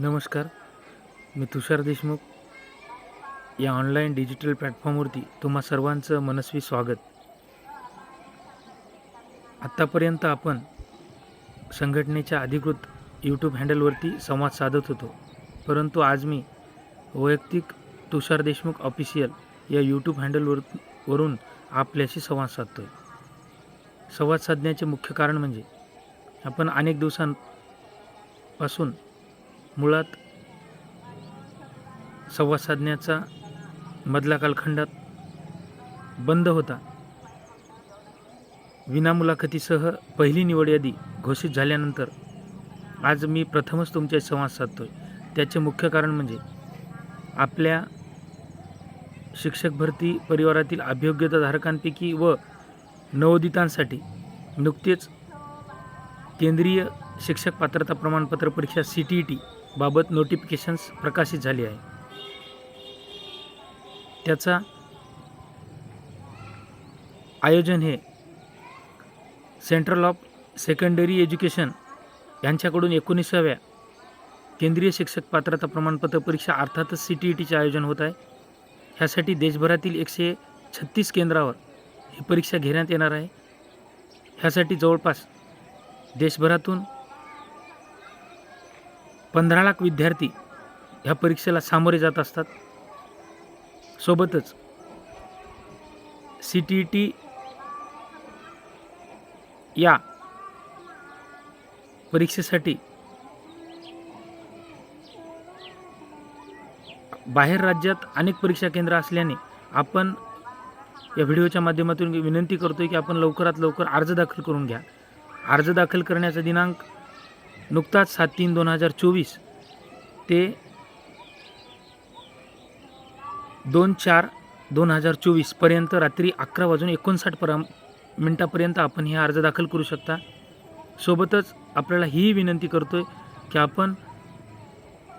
नमस्कार मी तुषार देशमुख. या online digital प्लॅटफॉर्मवरती तुम्हा सर्वांचं मनस्वी स्वागत. आत्तापर्यंत आपण संघटनेच्या अधिकृत यूट्यूब हँडलवरती संवाद साधत होतो परंतु आज मी वैयक्तिक तुषार देशमुख ऑफिशियल या यूट्यूब हँडलवर वरून आपल्याशी संवाद साधतो आहे संवाद साधण्याचे मुख्य कारण म्हणजे आपण अनेक दिवसांपासून मुळात संवाद साधण्याचा मधला कालखंडात बंद होता. विनामुलाखतीसह पहिली निवड यादी घोषित झाल्यानंतर आज मी प्रथमच तुमच्या संवाद साधतो आहे त्याचे मुख्य कारण म्हणजे आपल्या शिक्षक भरती परिवारातील अभियोग्यताधारकांपैकी व नवोदितांसाठी नुकतेच केंद्रीय शिक्षक पात्रता प्रमाणपत्र परीक्षा सी टी ई टी बाबत नोटिफिकेशन्स प्रकाशित झाली आहे. त्याचा आयोजन हे सेंट्रल ऑफ सेकंडरी एज्युकेशन यांच्याकडून एकोणीसाव्या केंद्रीय शिक्षक पात्रता प्रमाणपत्र परीक्षा अर्थातच सी टी ई टीचे आयोजन होत आहे. ह्यासाठी देशभरातील एकशे छत्तीस केंद्रावर ही परीक्षा घेण्यात येणार आहे. ह्यासाठी जवळपास देशभरातून पंधरा लाख विद्यार्थी ह्या परीक्षेला सामोरे जात असतात. सोबतच सी टी टी या परीक्षेसाठी बाहेर राज्यात अनेक परीक्षा केंद्र असल्याने आपण या व्हिडिओच्या माध्यमातून विनंती करतो की आपण लवकरात लवकर अर्ज दाखल करून घ्या. अर्ज दाखल करण्याचा दिनांक नुकताच सात तीन दोन हजार चोवीस ते दोन चार दोन हजार चोवीसपर्यंत रात्री अकरा वाजून एकोणसाठ परा मिनटापर्यंत आपण हे अर्ज दाखल करू शकता. सोबतच आपल्याला ही विनंती करतो आहे की आपण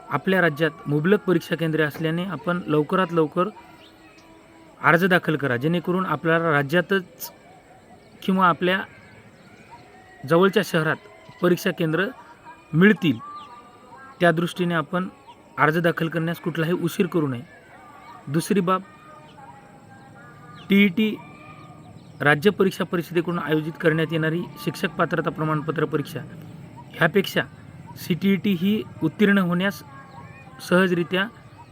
आपल्या राज्यात मुबलक परीक्षा केंद्रे असल्याने आपण लवकरात लवकर अर्ज दाखल करा. जेणेकरून आपल्याला राज्यातच किंवा आपल्या जवळच्या शहरात परीक्षा केंद्र मिळतील. त्या दृष्टीने आपण अर्ज दाखल करण्यास कुठलाही उशीर करू नये. दुसरी बाब टी ई टी राज्य परीक्षा परिषदेकडून आयोजित करण्यात येणारी शिक्षक पात्रता प्रमाणपत्र परीक्षा. ह्यापेक्षा सी टी ई टी ही उत्तीर्ण होण्यास सहजरित्या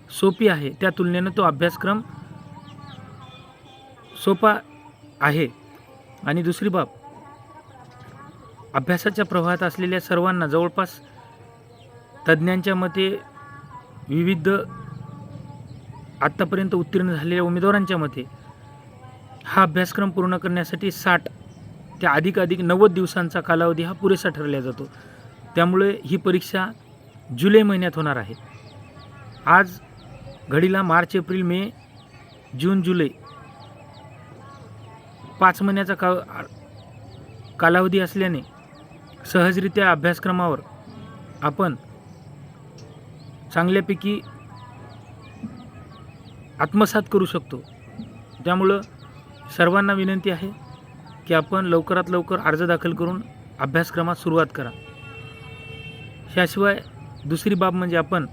सोपी आहे. त्या तुलनेनं तो अभ्यासक्रम सोपा आहे. आणि दुसरी बाब अभ्यासाच्या प्रवाहात असलेल्या सर्वांना जवळपास तज्ज्ञांच्या मते विविध आत्तापर्यंत उत्तीर्ण झालेल्या उमेदवारांच्या मते हा अभ्यासक्रम पूर्ण करण्यासाठी साठ ते अधिक अधिक नव्वद दिवसांचा कालावधी हा पुरेसा ठरला जातो. त्यामुळे ही परीक्षा जुलै महिन्यात होणार आहे. आज घडीला मार्च एप्रिल मे जून जुलै पाच महिन्याचा का कालावधी असल्याने सहजरित्या अभ्यासक्रमावर आपण चांगल्यापैकी आत्मसात करू शकतो. त्यामुळं सर्वांना विनंती आहे की आपण लवकरात लवकर अर्ज दाखल करून अभ्यासक्रमात सुरुवात करा. ह्याशिवाय दुसरी बाब म्हणजे आपण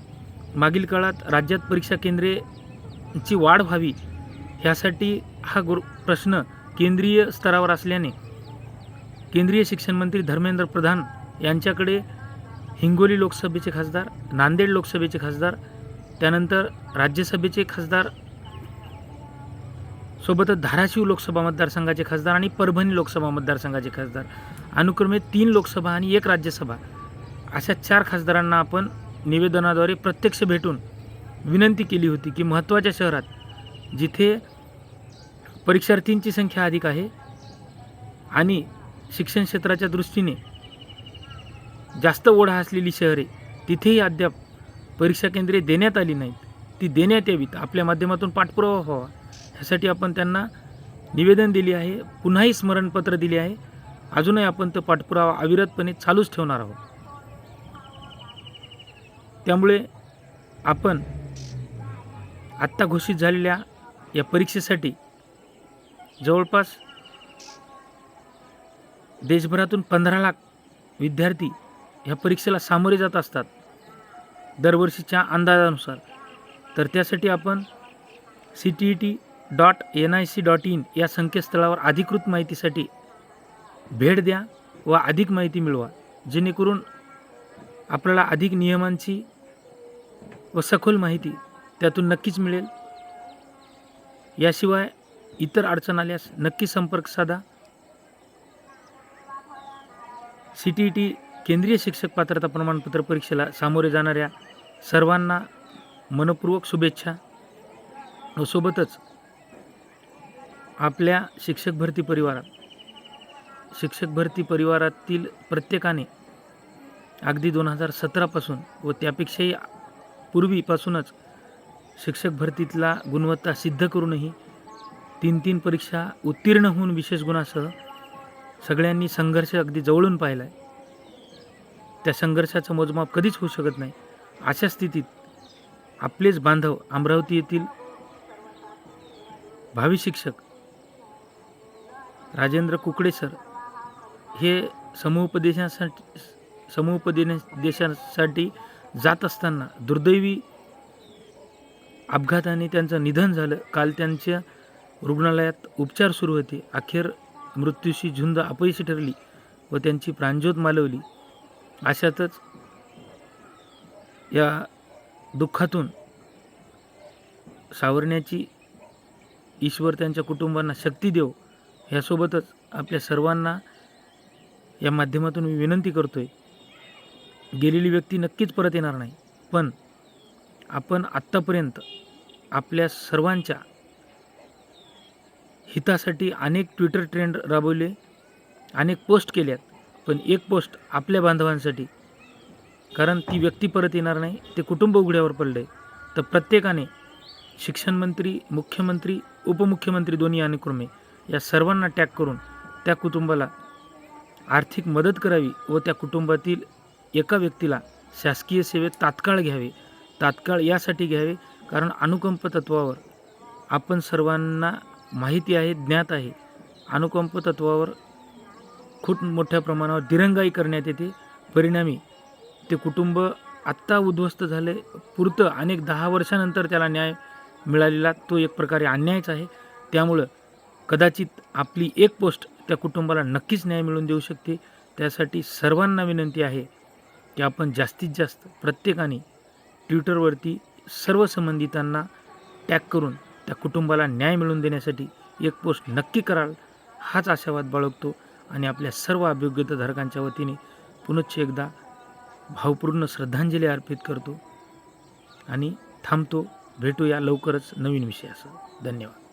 मागील काळात राज्यात परीक्षा केंद्रेची वाढ व्हावी ह्यासाठी हा गुर प्रश्न केंद्रीय स्तरावर असल्याने केंद्रीय शिक्षण मंत्री धर्मेंद्र प्रधान यांच्याकडे हिंगोली लोकसभेचे खासदार नांदेड लोकसभेचे खासदार त्यानंतर राज्यसभेचे खासदार सोबतच धाराशिव लोकसभा मतदारसंघाचे खासदार आणि परभणी लोकसभा मतदारसंघाचे खासदार. अनुक्रमे तीन लोकसभा आणि एक राज्यसभा. अशा चार खासदारांना आपण निवेदनाद्वारे प्रत्यक्ष भेटून विनंती केली होती की महत्त्वाच्या शहरात जिथे परीक्षार्थींची संख्या अधिक आहे आणि शिक्षण क्षेत्राच्या दृष्टीने जास्त ओढा असलेली शहरे तिथेही अद्याप परीक्षा केंद्रे देण्यात आली नाहीत. ती देण्यात यावीत. आपल्या माध्यमातून पाठपुरावा व्हावा. ह्यासाठी आपण त्यांना निवेदन दिले आहे. पुन्हाही स्मरणपत्र दिले आहे. अजूनही आपण तो पाठपुरावा अविरतपणे चालूच ठेवणार आहोत. त्यामुळे आपण आत्ता घोषित झालेल्या या परीक्षेसाठी जवळपास देशभरातून पंधरा लाख विद्यार्थी ह्या परीक्षेला सामोरे जात असतात दरवर्षीच्या अंदाजानुसार. तर त्यासाठी आपण C T E T dot N I C dot in या संकेतस्थळावर अधिकृत माहितीसाठी भेट द्या व अधिक माहिती मिळवा. जेणेकरून आपल्याला अधिक नियमांची व सखोल माहिती त्यातून नक्कीच मिळेल. याशिवाय इतर अडचण आल्यास नक्की संपर्क साधा. सी टी ई टी केंद्रीय शिक्षक पात्रता प्रमाणपत्र परीक्षेला सामोरे जाणाऱ्या सर्वांना मनपूर्वक शुभेच्छा. व सोबतच आपल्या शिक्षक भरती परिवारात शिक्षक भरती परिवारातील प्रत्येकाने अगदी दोन हजार सतरापासून व त्यापेक्षाही पूर्वीपासूनच शिक्षक भरतीतला गुणवत्ता सिद्ध करूनही तीन तीन परीक्षा उत्तीर्ण होऊन विशेष गुणासह सगळ्यांनी संघर्ष अगदी जवळून पाहिला आहे त्या संघर्षाचं मोजमाप कधीच होऊ शकत नाही. अशा स्थितीत आपलेच बांधव अमरावती येथील भावी शिक्षक राजेंद्र कुकडे सर हे समुपदेशासाठी समुपदेशासाठी जात असताना दुर्दैवी अपघाताने त्यांचं निधन झालं. काल त्यांच्या रुग्णालयात उपचार सुरू होते. अखेर मृत्यूशी झुंज अपयशी ठरली व त्यांची प्राणज्योत मालवली. अशातच या दुःखातून सावरण्याची ईश्वर त्यांच्या कुटुंबांना शक्ती देव ह्यासोबतच आपल्या सर्वांना या माध्यमातून मी विनंती करतो आहे गेलेली व्यक्ती नक्कीच परत येणार नाही पण आपण आत्तापर्यंत आपल्या सर्वांच्या हितासाठी अनेक ट्विटर ट्रेंड राबवले अनेक पोस्ट केल्यात पण एक पोस्ट आपल्या बांधवांसाठी. कारण ती व्यक्ती परत येणार नाही ते कुटुंब उघड्यावर पडले तर प्रत्येकाने शिक्षण मंत्री मुख्यमंत्री उपमुख्यमंत्री दोन्ही अनुक्रमे या सर्वांना टॅग करून त्या कुटुंबाला आर्थिक मदत करावी व त्या कुटुंबातील एका व्यक्तीला शासकीय सेवेत तात्काळ घ्यावे. तात्काळ यासाठी घ्यावे कारण अनुकंप तत्वावर आपण सर्वांना माहिती आहे ज्ञात आहे. अनुकंप तत्वावर खूप मोठ्या प्रमाणावर दिरंगाई करण्यात येते. परिणामी ते कुटुंब आत्ता उद्ध्वस्त झाले. पुरतं अनेक दहा वर्षानंतर त्याला न्याय मिळालेला तो एक प्रकारे अन्यायच आहे. त्यामुळं कदाचित आपली एक पोस्ट त्या कुटुंबाला नक्कीच न्याय मिळवून देऊ शकते. त्यासाठी सर्वांना विनंती आहे की आपण जास्तीत जास्त प्रत्येकाने ट्विटरवरती सर्व संबंधितांना टॅग करून त्या कुटुंबाला न्याय मिळवून देण्यासाठी एक पोस्ट नक्की कराल हाच आशावाद बाळगतो आणि आपल्या सर्व अभियोग्यताधारकांच्या वतीने पुनश्च एकदा भावपूर्ण श्रद्धांजली अर्पित करतो आणि थांबतो. भेटूया लवकरच नवीन विषयासह धन्यवाद.